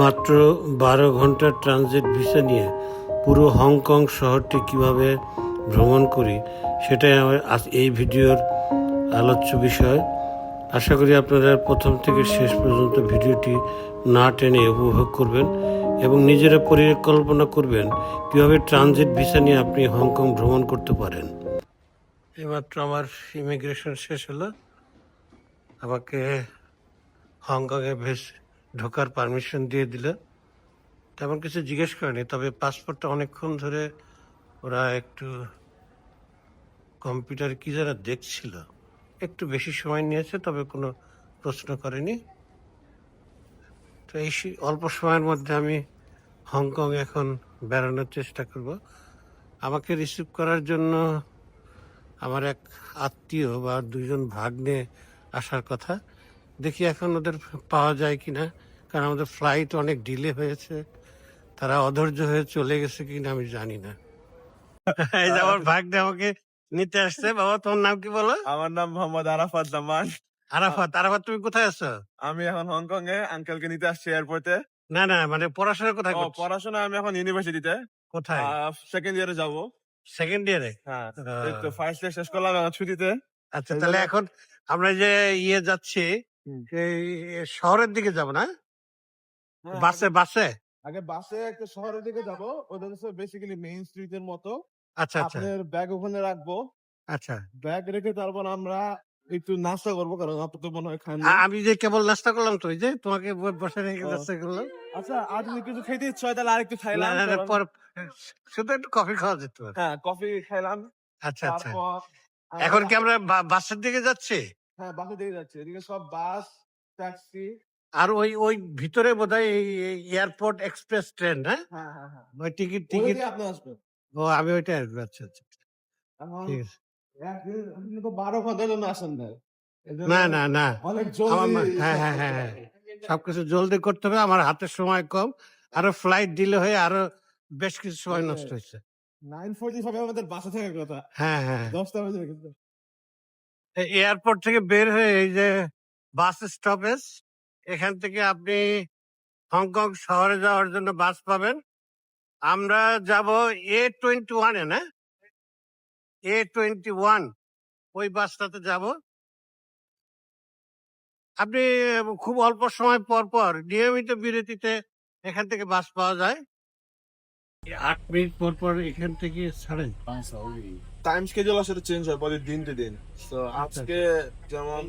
মাত্র বারো ঘণ্টার ট্রানজিট ভিসা নিয়ে পুরো হংকং শহরটি কীভাবে ভ্রমণ করি, সেটাই আমার এই ভিডিওর আলোচ্য বিষয়। আশা করি আপনারা প্রথম থেকে শেষ পর্যন্ত ভিডিওটি না টেনে উপভোগ করবেন এবং নিজেরা পরিকল্পনা করবেন কীভাবে ট্রানজিট ভিসা নিয়ে আপনি হংকং ভ্রমণ করতে পারেন। এইমাত্র আমার ইমিগ্রেশন শেষ হলো। আমাকে হংকংয়ে বেশ ঢোকার পারমিশন দিয়ে দিল। তেমন কিছু জিজ্ঞেস করেনি, তবে পাসপোর্টটা অনেকক্ষণ ধরে ওরা একটু কম্পিউটার কি যারা দেখছিল। একটু বেশি সময় নিয়েছে, তবে কোনো প্রশ্ন করেনি। তো এই অল্প সময়ের মধ্যে আমি হংকং এখন বেড়ানোর চেষ্টা করব। আমাকে রিসিভ করার জন্য আমার এক আত্মীয় বা দুজন ভাগ্নে আসার কথা। দেখি এখন ওদের পাওয়া যায় কিনা। কারণ আমাদের ফ্লাইট অনেক ডিলে হয়েছে। তারা অধৈর্য হয়ে চলে গেছে কিনা আমি জানি না। এই যে আমার ভাগ্নে আমাকে নিতে আসছে। বাবা তোমার নাম কি বলো? আমার নাম মোহাম্মদ আরাফাত জামান। আরাফাত আরাফাত তুমি কোথায় আছো? আমি এখন হংকং এ আঙ্কেলকে নিতে আসছি এয়ারপোর্টে না না মানে পড়াশোনা কোথায় করছ? পড়াশোনা আমি এখন ইউনিভার্সিটিতে কোথায়? সেকেন্ড ইয়ারে যাব। সেকেন্ড ইয়ারে হ্যাঁ তো ফার্স্ট ইয়ার শেষ করলাম এখন ছুটিতে। আচ্ছা তাহলে এখন আমরা যে ইয়ে যাচ্ছি। শহরের দিকে যাব না? বাসে বাসে? আগে বাসে একটা শহরের দিকে যাব। ওটা হচ্ছে বেসিক্যালি মেইন স্ট্রিটের মতো। আচ্ছা আচ্ছা। আপনার ব্যাগ ওখানে রাখব। আচ্ছা। ব্যাগ রেখে তারপর আমরা একটু নাস্তা করব কারণ মনে হয় খান আমি যে কেবল নাস্তা করলাম তো যে তোমাকে বসে রেখে নাস্তা করলাম। আচ্ছা আর যদি কিছু খেতে ইচ্ছা হয় তাহলে আরেকটু খাইলাম না না পর শুধু একটু কফি খাওয়া যেত হ্যাঁ কফি খাইলাম। আচ্ছা আচ্ছা। এখন কি আমরা বাসের দিকে যাচ্ছি? হ্যাঁ বাসের দিকে যাচ্ছে। এদিকে সব বাস ট্যাক্সি আর ওই ওই ভিতরে বোধহয় এই এয়ারপোর্ট এক্সপ্রেস ট্রেন হ্যাঁ? হ্যাঁ হ্যাঁ হ্যাঁ। ওই টিকিট টিকিট আপনি আসবেন। ও আমি ওইটা আসব আচ্ছা আচ্ছা। ঠিক আছে। আপনি তো বারো ঘণ্টার জন্য আসেন না না না। হ্যাঁ, হ্যাঁ, হ্যাঁ। সবকিছু জলদি করতে হবে আমার হাতে সময় কম। আরও ফ্লাইট ডিলে হয়ে আরও বেশ কিছু সময় নষ্ট হয়েছে নাইন ফোর্টি ফাইভ আমাদের বাসে থাকার কথা। হ্যাঁ হ্যাঁ। দশটা বাজে এয়ারপোর্ট থেকে বের হয়ে এই যে বাস স্টপেজ এখান থেকে আপনি হংকং শহরে যাওয়ার জন্য বাস পাবেন। আমরা যাব এ টোয়েন্টি ওয়ানে না? এ টোয়েন্টি ওয়ান ওই বাসটাতে যাব। আপনি খুব অল্প সময় পর পর নিয়মিত বিরতিতে এখান থেকে বাস পাওয়া যায়। আট মিনিট পর পর এখান থেকে ছাড়েন। টাইম স্কেজুল আসলে চেঞ্জ হয় পরে দিন টু দিন তো আচ্ছা। আজকে যেমন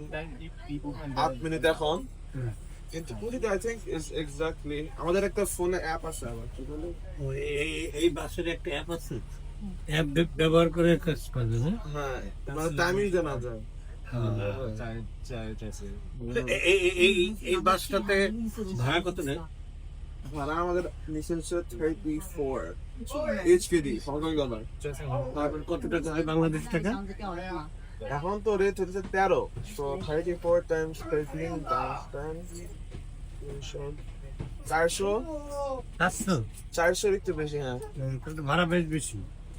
আট মিনিট এখন। কিন্তু পুরীতে আই থিঙ্ক ইজ এক্স্যাক্টলি আমাদের একটা ফোনে অ্যাপ আছে আবার। কি বলে? এই- এই বাসের একটা অ্যাপ আছে? অ্যাপ ব্যবহার করে কাজ করবে না? হ্যাঁ মানে টাইমিং জানা যায়। এ- এ- এ- এই এই বাসটাতে ভাড়া কত নেয়? ভাড়া আমাদের হচ্ছে থার্টি ফোর এইচকেডি হংকং ডলার তারপর কত টাকা হয় বাংলাদেশ টাকা? এখন তো রেট হচ্ছে তেরো। তো thirty four times thirteen times ten চারশো? চারশোর একটু বেশি হ্যাঁ। ভাড়া বেশ বেশি।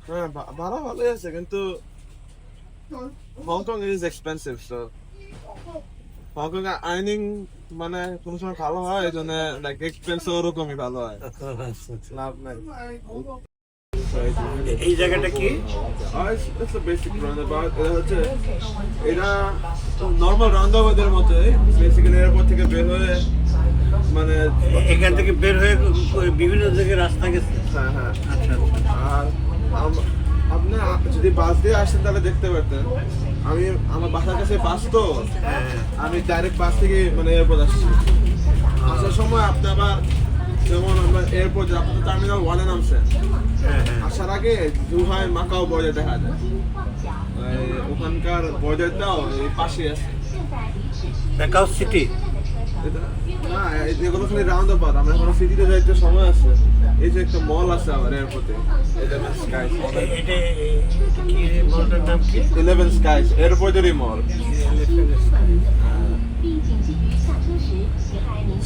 হ্যাঁ ভাড়া ভালোই আছে কিন্তু Hong Kong is expensive so Hong Kong earning মানে কোনো সময় ভালো হয় এই জন্য লাইক এক্সপেন্স ওরকমই ভালো হয়। লাভ নাই। এই জায়গাটা কি? এটা হচ্ছে এটা নর্মাল রাউন্ডাবাউটের মতোই বেসিক্যালি এয়ারপোর্ট থেকে বের হয়ে মানে এখান থেকে বের হয়ে বিভিন্ন জায়গায় রাস্তা গেছে? হ্যাঁ হ্যাঁ। আচ্ছা আচ্ছা। আর আপনি যদি বাস দিয়ে আসেন তাহলে দেখতে পারতেন। আমি আমার বাসার কাছে বাস তো হ্যাঁ, আমি ডাইরেক্ট বাস থেকে মানে এয়ারপোর্ট আসছি। আসার সময় আপনি আবার যেমন আমরা এয়ারপোর্ট আপনি টার্মিনাল ওয়ানে নামছেন হ্যাঁ, হ্যাঁ। আসার আগে দুহাই মাকাও বর্ডার দেখা যায়। এই ওখানকার বর্ডারটাও এই পাশে আছে। ঢাকাও সিটি না এই যেগুলো খালি রাউন্ড অফ আমরা এখন সিটিতে যাইতে সময় আছে। এই যে একটা মল আছে আমার এয়ারপোর্টে ইলেভেন স্কাইস ইলেভেন স্কাইস এয়ারপোর্টেরই মল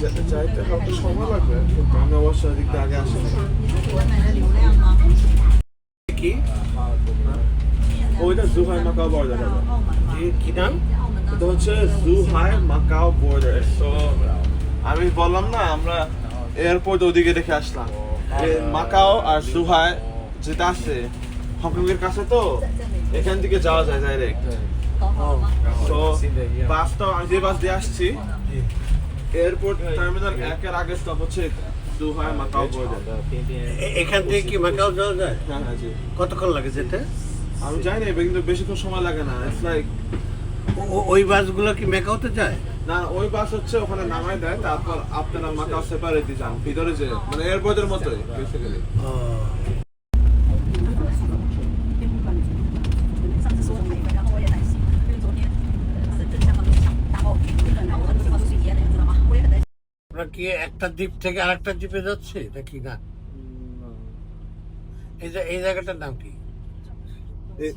যাইতে হয়তো সময় লাগবে কিন্তু আমি আগে ওইটা মাকাও কি নাম? মাকাও তো আমি বললাম না আমরা এয়ারপোর্ট ওদিকে দেখে আসলাম। মাকাও আর জুহাই যেটা আছে হংকং এর কাছে তো এখান থেকে যাওয়া যায় ডাইরেক্ট তো বাসটা বাস দিয়ে আসছি এয়ারপোর্ট টার্মিনাল একের আগে স্টপ হচ্ছে দুহাই মাকাও এখান থেকে কি মাকাও যাওয়া যায়? হ্যাঁ হ্যাঁ জি। কতক্ষণ লাগে যেতে? আমি জানি না কিন্তু বেশিক্ষণ সময় লাগে না। ইটস লাইক ওই বাসগুলো কি মেকাওতে যায়? না ওই বাস হচ্ছে ওখানে নামাই দেয় তারপর আপনারা মাকাও সেপারেটলি যান ভিতরে যে মানে এয়ারপোর্টের মতোই বেসিক্যালি কি একটা দ্বীপ থেকে আরেকটা দ্বীপে যাচ্ছি? নাকি না? এই যে এই জায়গাটার নাম কি?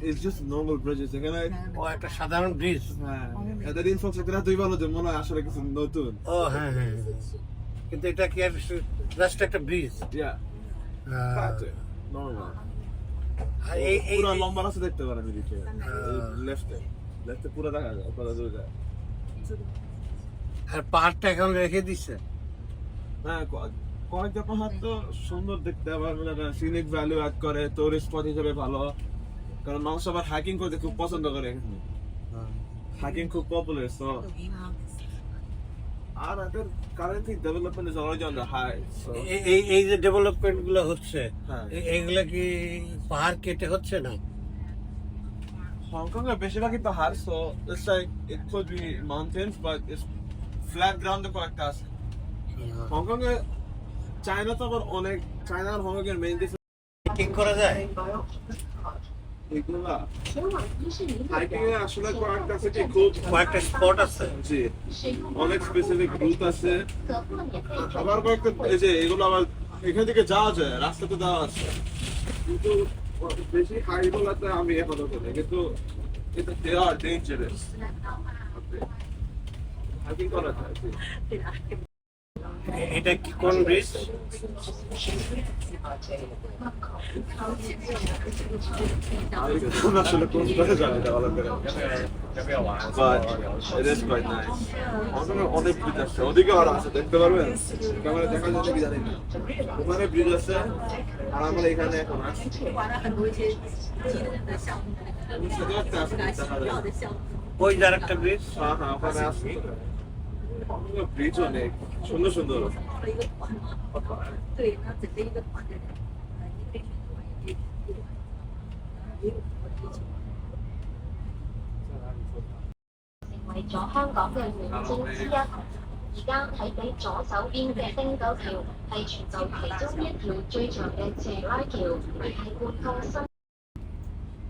ইটস জাস্ট নর্মাল ব্রিজেস এখানে ও একটা সাধারণ ব্রিজ হ্যাঁ এদের ইনফ্রাস্ট্রাকচার এতই ভালো যে মনে হয় আসলে কিছু নতুন। ও হ্যাঁ হ্যাঁ হ্যাঁ। কিন্তু এটা কি আর জাস্ট একটা ব্রিজ ইয়া নর্মাল পুরো লম্বা রাস্তা দেখতে পারেন এদিকে। লেফটে লেফটে পুরো দেখা যায় কত দূর যায়। আর পাহাড়টা এখন রেখে দিচ্ছে হ্যাঁ কয়েকটা পাহাড় তো সুন্দর দেখতে আবার সিনিক ভ্যালু অ্যাড করে টুরিস্ট স্পট হিসেবে ভালো। কারণ মানুষ আবার হাইকিং করতে খুব পছন্দ করে এখানে। হাইকিং খুব পপুলার সো আর এদের currently development is already on the high এই- এই যে ডেভেলপমেন্টগুলো হচ্ছে হ্যাঁ। এইগুলা কি পাহাড় কেটে হচ্ছে না? হংকং এর বেশিরভাগই পাহাড় so it's like it could be mountains but it's flat গ্রাউন্ডে কয়েকটা আছে। হংকং এ চায়না তো আবার অনেক চায়না আর হংকং এর মেইন করা যায়? আসলে কয়েকটা আছে খুব কয়েকটা স্পট আছে। জি। অনেক স্পেসিফিক রুট আছে। আবার কয়েকটা এই যে এগুলো আবার এখান থেকে যাওয়া যায় রাস্তাতে যাওয়া আছে। কিন্তু বেশি আমি এখনও করি কিন্তু এটা দে আর ডেঞ্জারাস হাইকিং করা যায়। এটা কি কোন ব্রিজ কোন আসলে কোন অনেক ব্রিজ আছে। ওদিকে আর আছে দেখতে পারবেন? ক্যামেরা দেখা ওখানে ব্রিজ আছে আর আমরা এখানে এখন ওই যার একটা ব্রিজ হ্যাঁ হ্যাঁ ওখানে আছে। ব্রিজ অনেক 选择选择。报了一个团嘛。对，整个一个团的人，一个，一个，然后。成为咗香港嘅明星之一。而家睇俾左手边嘅丁九桥，系全球其中一条最长嘅斜拉桥，亦系贯通新。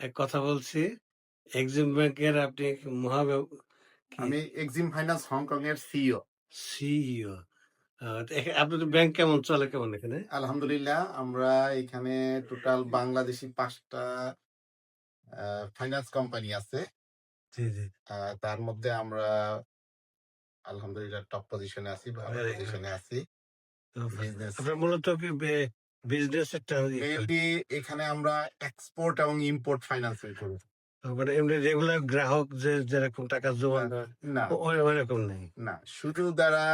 এক কথা বলছি এক্সিম ব্যাংকের আপনি মহা আমি এক্সিম ফাইন্যান্স হংকং এর সিইও সিইও আপনাদের ব্যাংক কেমন? চলে কেমন এখানে? আলহামদুলিল্লাহ আমরা এখানে টোটাল বাংলাদেশি পাঁচটা ফাইন্যান্স কোম্পানি আছে। জি জি। তার মধ্যে আমরা আলহামদুলিল্লাহ টপ পজিশনে আছি ভালো পজিশনে আছি। আপনার মূলত বিজনেস একটা এখানে আমরা এক্সপোর্ট এবং ইম্পোর্ট ফাইন্যান্সিং করি। মানে এমনি রেগুলার গ্রাহক যে যেরকম টাকা জমা না ওইরকম নেই? না শুধু যারা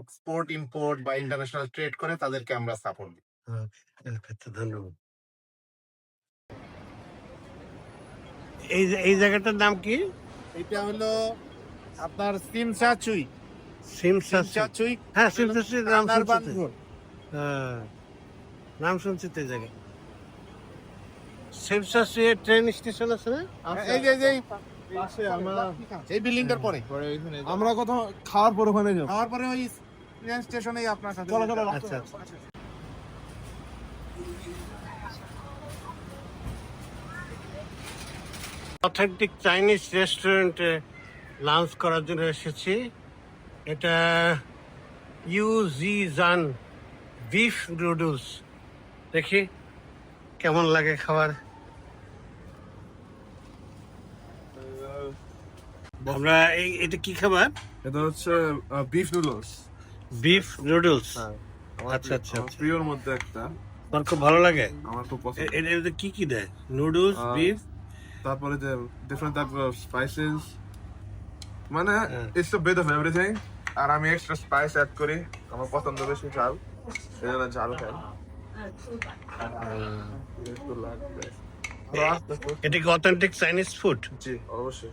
এক্সপোর্ট ইম্পোর্ট বা ইন্টারন্যাশনাল ট্রেড করে তাদেরকে আমরা সাপোর্ট দিই। ধন্যবাদ। এই এই জায়গাটার নাম কি? এটা হলো আপনার সিমসা চুই। সিমসা চুই। হ্যাঁ সিমসা স্ট্রিট নাম শুনছি হ্যাঁ নাম শুনছি তো জায়গায়। সিমসা স্ট্রিট ট্রেন স্টেশন আছে না? এই যে এই যে পাশে আমরা এই বিল্ডিংটার পরে। আমরা কোথাও খাওয়ার পর ওখানে যাব। আমার পরে ওই ট্রেন স্টেশনেই আপনার সাথে চলো, চলো, আচ্ছা আচ্ছা। অথেন্টিক চাইনিজ রেস্টুরেন্টে লাঞ্চ করার জন্য এসেছি। এটা ইউজি জান বিফ নুডলস। দেখি কেমন লাগে খাবার। আমরা এই এটা কি খাবার? এটা হচ্ছে বিফ নুডলস। Beef noodles? হ্যাঁ আচ্ছা আচ্ছা আচ্ছা। প্রিয়র মধ্যে একটা। তোমার খুব ভালো লাগে। আমার খুব পছন্দ। এ- এটাতে কি কি দেয়? Noodles beef? তারপরে যে ডিফারেন্ট টাইপ অফ স্পাইসেস মানে। It's a bit of everything আর আমি এক্সট্রা স্পাইস অ্যাড করি। আমার পছন্দ বেশি ঝাল এই জন্য ঝাল খাই। একটু লাগবে এটা কি অথেন্টিক চাইনিজ ফুড জি অবশ্যই।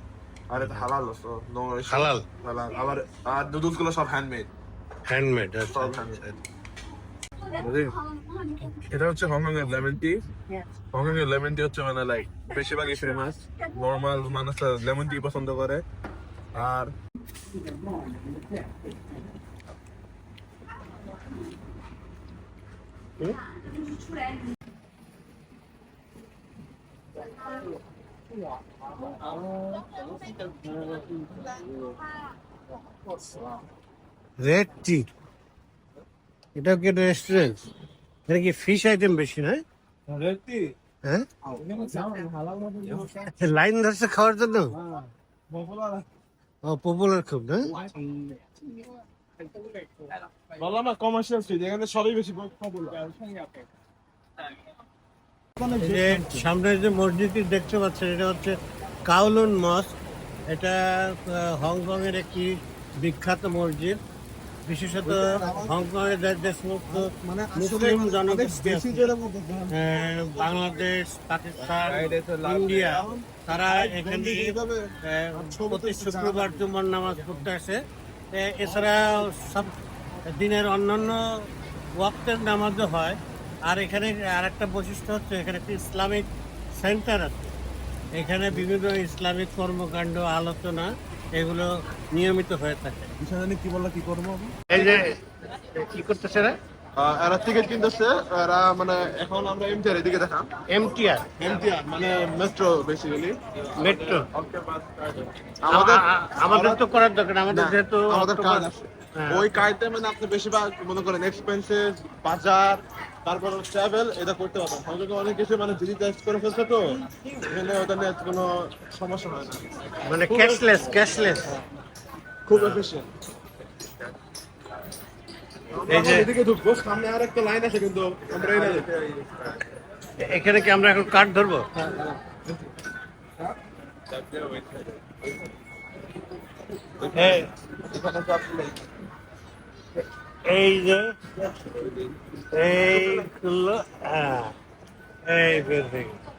আর এটা হালাল তো নো হালাল? হালাল। আবার আর নুডলসগুলো সব হ্যান্ডমেড হ্যান্ডমেড সব হ্যান্ডমেড এটা হচ্ছে হংকং এর লেমন টি। হংকং এর লেমন টি হচ্ছে মানে লাইক বেশিরভাগই ফেমাস নর্মাল মানুষ লেমন টি পছন্দ করে। আর রেড টি এটাও কি রেস্টুরেন্ট এটা কি ফিশ আইটেম বেশি না হ্যাঁ? লাইন ধরছে খাওয়ার জন্য? ও পপুলার খুব না? বললাম না কমার্শিয়াল স্ট্রিট এখানে সবই বেশি পপুলার এই যে মসজিদটি দেখতে পাচ্ছেন এটা হচ্ছে কাউলুন মস্ক। এটা হংকং এর একটি বিখ্যাত মসজিদ। বিশেষত হংকং এর যে- যে মুসলিম জনগোষ্ঠী আহ, বাংলাদেশ পাকিস্তান ইন্ডিয়া। তারা এখানে প্রতি শুক্রবার জুমার নামাজ পড়তে আসে। এছাড়া সব দিনের অন্যান্য ওয়াক্তের নামাজও হয়। আর এখানে আর একটা বৈশিষ্ট্য হচ্ছে এখানে একটি ইসলামিক সেন্টার আছে। এখানে বিভিন্ন ইসলামিক কর্মকাণ্ড আলোচনা এগুলো নিয়মিত হয়ে থাকে। কি বললা কি করব এই যে কি করতেছে রে এরা টিকিট কিনতেছে এরা মানে এখন আমরা এমটিআর এদিকে দেখাম। এমটিআর এমটিআর মানে মেট্রো বেসিক্যালি মেট্রো আমাদের আমাদের তো করার দরকার আমাদের যেহেতু আমাদের কাজ আছে। হ্যাঁ। ওই কাজটা মানে আপনি বেশিরভাগ মনে করেন এক্সপেন্সেস বাজার তারপর ট্রাভেল এটা করতে পারবেন। হয়তো অনেক কিছু মানে ডিজিটাইজ করে ফেলছে তো এখানে ওটা নিয়ে কোনো সমস্যা হয় না। মানে ক্যাশলেস ক্যাশলেস খুব এফিশিয়েন্ট এই যে এদিকে ঢুকবো সামনে আর একটা লাইন আছে কিন্তু আমরা এখানে কি আমরা এখন কার্ড ধরবো এই- যে এই হ্যাঁ এই বের হয়ে গেছে।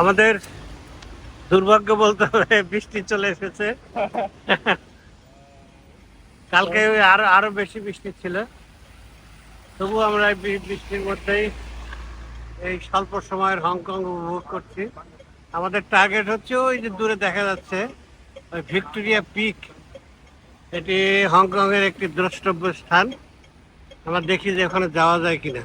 আমাদের দুর্ভাগ্য বলতে হবে বৃষ্টি চলে এসেছে। কালকে আরও আরও বেশি বৃষ্টি ছিল। তবু আমরা বৃষ্টির মধ্যেই এই স্বল্প সময়ের হংকং উপভোগ করছি। আমাদের টার্গেট হচ্ছে ওই যে দূরে দেখা যাচ্ছে। ভিক্টোরিয়া পিক এটি হংকং এর একটি দ্রষ্টব্য স্থান। আমরা দেখি যে ওখানে যাওয়া যায় কিনা।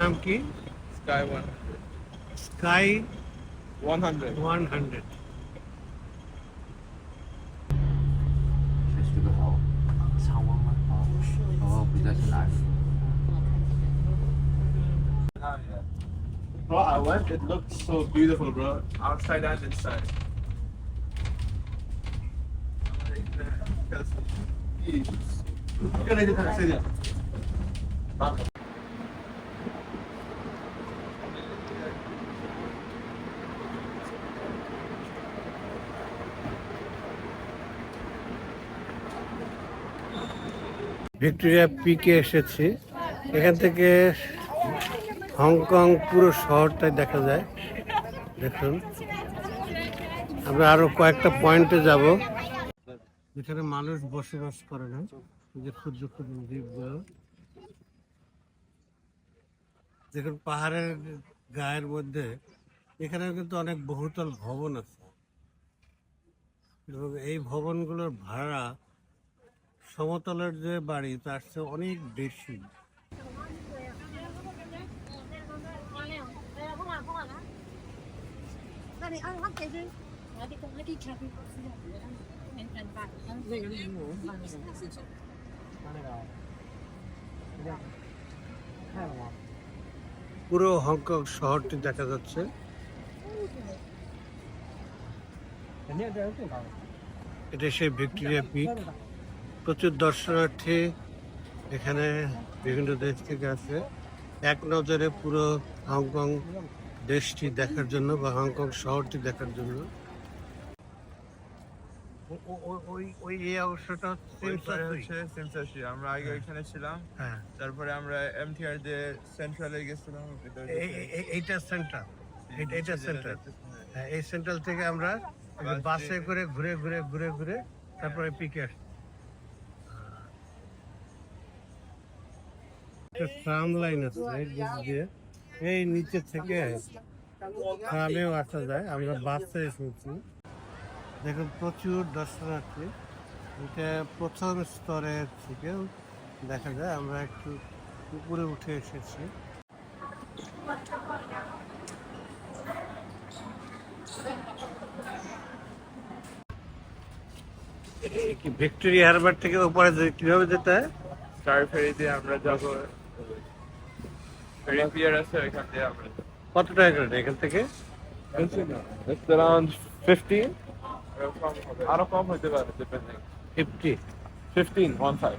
নাম কি? Sky One. Sky One hundred. One hundred. that's nice. Bro, I went. It looked so beautiful, bro. Outside and inside. You're gonna get that. Say that. Victoria পিকে এসেছি। এখান থেকে হংকং পুরো শহরটাই দেখা যায়। দেখুন। আমরা আরও কয়েকটা পয়েন্টে যাব। যেখানে মানুষ বসবাস করে না। যে ক্ষুদ্র ক্ষুদ্র দ্বীপগুলো। দেখুন, পাহাড়ের গায়ের মধ্যে এখানে কিন্তু অনেক বহুতল ভবন আছে। এবং এই ভবনগুলোর ভাড়া সমতলের যে বাড়ি তার চেয়ে অনেক বেশি। পুরো হংকং শহরটি দেখা যাচ্ছে। এটা সেই ভিক্টোরিয়া পিক। প্রচুর দর্শনার্থী এখানে বিভিন্ন দেশ থেকে আসে। এক নজরে পুরো হংকং দেশটি দেখার জন্য বা হংকং শহরটি দেখার জন্য। ওই ওই এই অবস্থাটা আমরা আগে ওইখানে ছিলাম। হ্যাঁ। তারপরে আমরা এমটিআর যে সেন্ট্রালে গেছিলাম। এইটা সেন্টার এটা এটা যেটা সেন্টার দেখতেছেন, হ্যাঁ। হ্যাঁ এই সেন্ট্রাল থেকে আমরা বাস বাসে করে ঘুরে ঘুরে ঘুরে ঘুরে তারপরে পিকে ট্রাম লাইন আছে দিয়ে। এই নিচে থেকে ট্রামেও আসা যায় আমরা বাসে এসেছি। দেখুন প্রচুর দর্শনার্থী। এটা প্রথম স্তরের থেকে দেখা যায় আমরা একটু উপরে উঠে এসেছি। ভিক্টোরিয়া হারবার থেকে উপরে কীভাবে যেতে হয়? স্টার দিয়ে আমরা যাব। ফেরি পিয়ার আছে ওইখান দিয়ে আমরা যাব। কত টাকা করে এখান থেকে? It's around 15 আরও কম হইতে পারে ডিপেন্ডিং ফিফটি 15 ওয়ান ফাইভ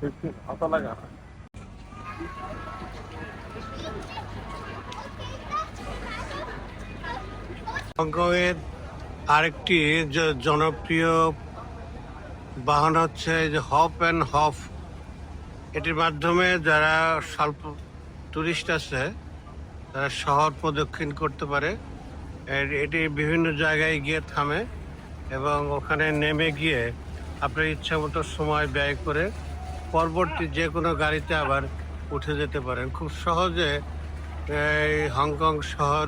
15 অত লাগা না। হংকংয়ের আরেকটি জ- জনপ্রিয় বাহন হচ্ছে এই যে হপ অ্যান্ড হফ এটির মাধ্যমে যারা স্বল্প টুরিস্ট আছে, তারা শহর প্রদক্ষিণ করতে পারে। এটি বিভিন্ন জায়গায় গিয়ে থামে এবং ওখানে নেমে গিয়ে আপনার ইচ্ছা মতো সময় ব্যয় করে পরবর্তী যে কোনো গাড়িতে আবার উঠে যেতে পারেন। খুব সহজে, এই হংকং শহর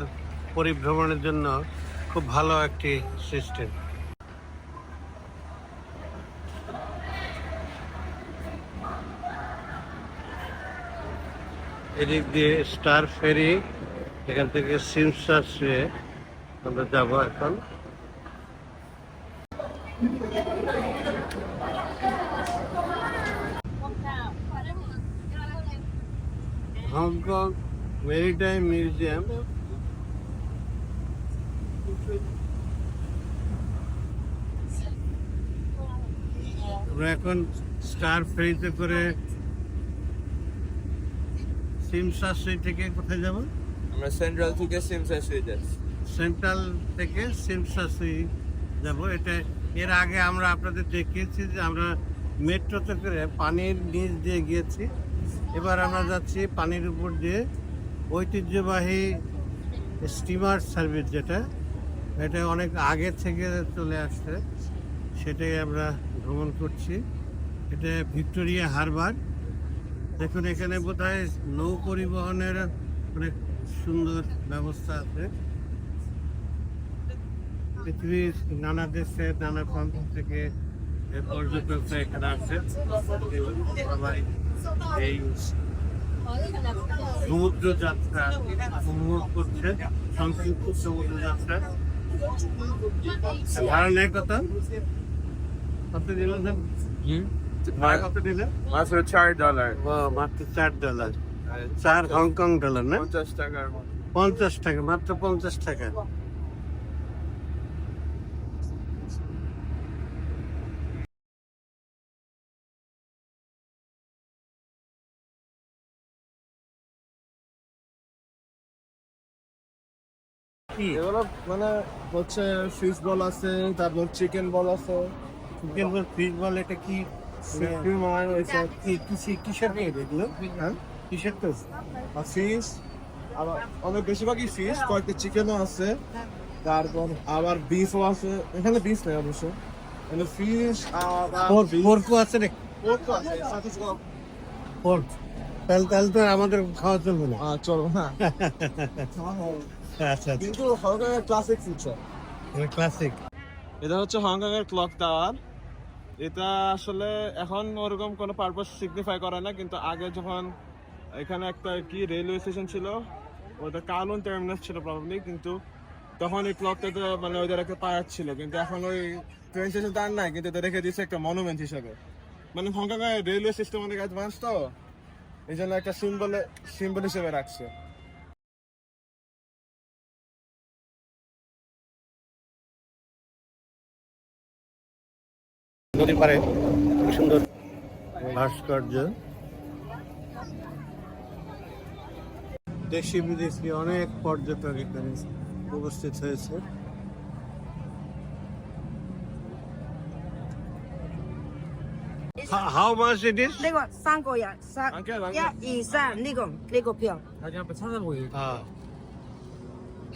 পরিভ্রমণের জন্য খুব ভালো একটি সিস্টেম। এদিক দিয়ে স্টার ফেরি, এখান থেকে সিমসার শুয়ে আমরা যাব এখন। হংকং মেরিটাইম মিউজিয়াম আমরা এখন স্টার ফেরিতে করে সিমসাসুই থেকে কোথায় যাব? আমরা সেন্ট্রাল থেকে সিমসাসি যাচ্ছি। সেন্ট্রাল থেকে সিমসাসুই যাব। এটা এর আগে আমরা আপনাদের দেখিয়েছি যে আমরা মেট্রোতে করে পানির নিচ দিয়ে গিয়েছি। এবার আমরা যাচ্ছি পানির উপর দিয়ে ঐতিহ্যবাহী স্টিমার সার্ভিস যেটা এটা অনেক আগে থেকে চলে আসছে। সেটাই আমরা ভ্রমণ করছি। এটা ভিক্টোরিয়া হারবার। দেখুন, এখানে বোধহয় নৌ পরিবহনের অনেক সুন্দর ব্যবস্থা আছে। পৃথিবীর নানা দেশে, নানা প্রান্ত থেকে পর্যটকরা এখানে আসে। সবাই এই সমুদ্র যাত্রা উপভোগ করছে, সংক্ষিপ্ত সমুদ্র যাত্রা ভাড়া কত দিলেন ভাড়া কত দিলেন মাত্র চার ডলার মাত্র চার ডলার চার হংকং ডলার না? পঞ্চাশ টাকার পঞ্চাশ টাকা মাত্র পঞ্চাশ টাকা। এগুলো মানে হচ্ছে ফিশ বল আছে তারপর চিকেন বল আছে। চিকেন বল ফিশ বল এটা কি? কিসের নিয়ে দেখল হ্যাঁ কিসের তো আর ফিশ আবার অনেক বেশিরভাগই ফিশ কয়েকটা চিকেনও আছে তারপর আবার বিফও আছে এখানে বিফ নেই অবশ্য এখানে ফিশ আবার পোর্কও আছে রে পোর্কও আছে সাথে পোর্ক তাহলে তাহলে তো আমাদের খাওয়া চলবে না আহ, চলো হ্যাঁ আচ্ছা কিন্তু হংকং এর ক্লাসিক ফিউচার ক্লাসিক এটা হচ্ছে হংকং এর ক্লক টাওয়ার এটা আসলে এখন ওরকম কোনো পারপাস সিগনিফাই করে না, কিন্তু আগে যখন এখানে একটা কি রেলওয়ে স্টেশন ছিল, ওটা কালুন টার্মিনাস ছিল প্রবলি কিন্তু তখন এই ক্লকটাতে মানে ওদের একটা পায়ার ছিল কিন্তু এখন ওই ট্রেন স্টেশন তার নাই, কিন্তু এটা রেখে দিয়েছে একটা মনুমেন্ট হিসেবে। মানে হংকং এর রেলওয়ে সিস্টেম অনেক অ্যাডভান্স তো এই জন্য একটা সিম্বলে সিম্বল হিসেবে রাখছে। নদীর পারে খুব সুন্দর ভাস্কর্য দেশি বিদেশি অনেক পর্যটক এখানে উপস্থিত হয়েছে how much it is 呢个三个人，三 Uncle, uncle. 一二三呢个呢个票。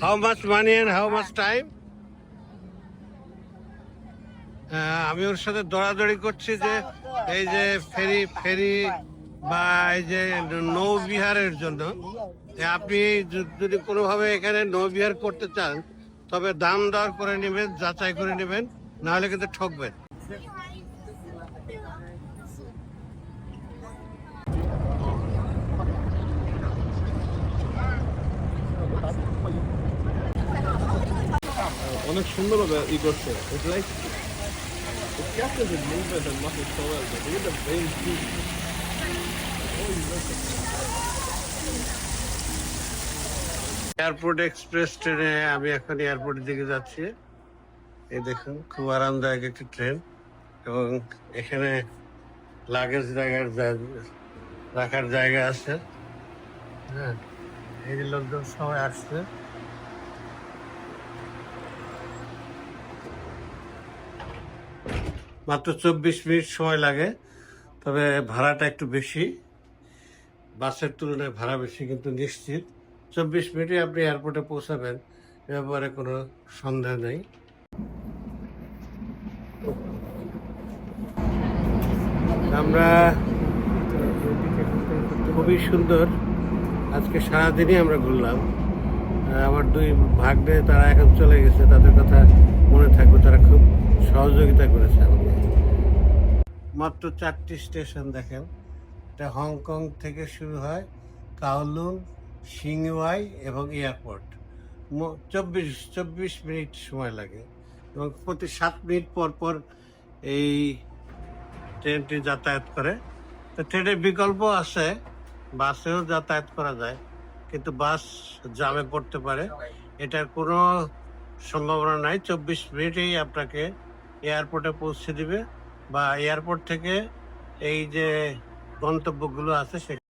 how much money and how much time আমি ওর সাথে দৌড়াদৌড়ি করছি যে এই যে ফেরি ফেরি বা এই যে নৌবিহারের জন্য। আপনি যদি কোনোভাবে এখানে নৌবিহার করতে চান তবে দাম দর করে নেবেন যাচাই করে নেবেন নাহলে কিন্তু ঠকবেন। অনেক সুন্দর হবে ই করছে ইটস লাইক এয়ারপোর্ট এক্সপ্রেস ট্রেনে আমি এখন এয়ারপোর্টের দিকে যাচ্ছি। এই দেখুন, খুব আরামদায়ক একটি ট্রেন এবং এখানে লাগেজ জায়গা- রাখার জায়গা আছে। হ্যাঁ এই লোকজন সবাই আসছে। মাত্র চব্বিশ মিনিট সময় লাগে, তবে ভাড়াটা একটু বেশি। বাসের তুলনায় ভাড়া বেশি কিন্তু নিশ্চিত। চব্বিশ মিনিটে আপনি এয়ারপোর্টে পৌঁছাবেন ব্যাপারে কোনো সন্দেহ নেই। আমরা খুবই সুন্দর, আজকে সারাদিনই আমরা ঘুরলাম। আমার দুই ভাগ্নে তারা এখন চলে গেছে, তাদের কথা মনে থাকবে, তারা খুব সহযোগিতা করেছে আমাকে মাত্র চারটি স্টেশন দেখেন। এটা হংকং থেকে শুরু হয় কাওলুন সিংওয়াই এবং এয়ারপোর্ট। চব্বিশ চব্বিশ মিনিট সময় লাগে এবং প্রতি সাত মিনিট পর পর এই ট্রেনটি যাতায়াত করে। তো ট্রেনের বিকল্প আছে, বাসেও যাতায়াত করা যায়, কিন্তু বাস জামে পড়তে পারে। এটার কোনো সম্ভাবনা নাই। চব্বিশ মিনিটেই আপনাকে এয়ারপোর্টে পৌঁছে দিবে। বা এয়ারপোর্ট থেকে এই যে গন্তব্যগুলো আছে সে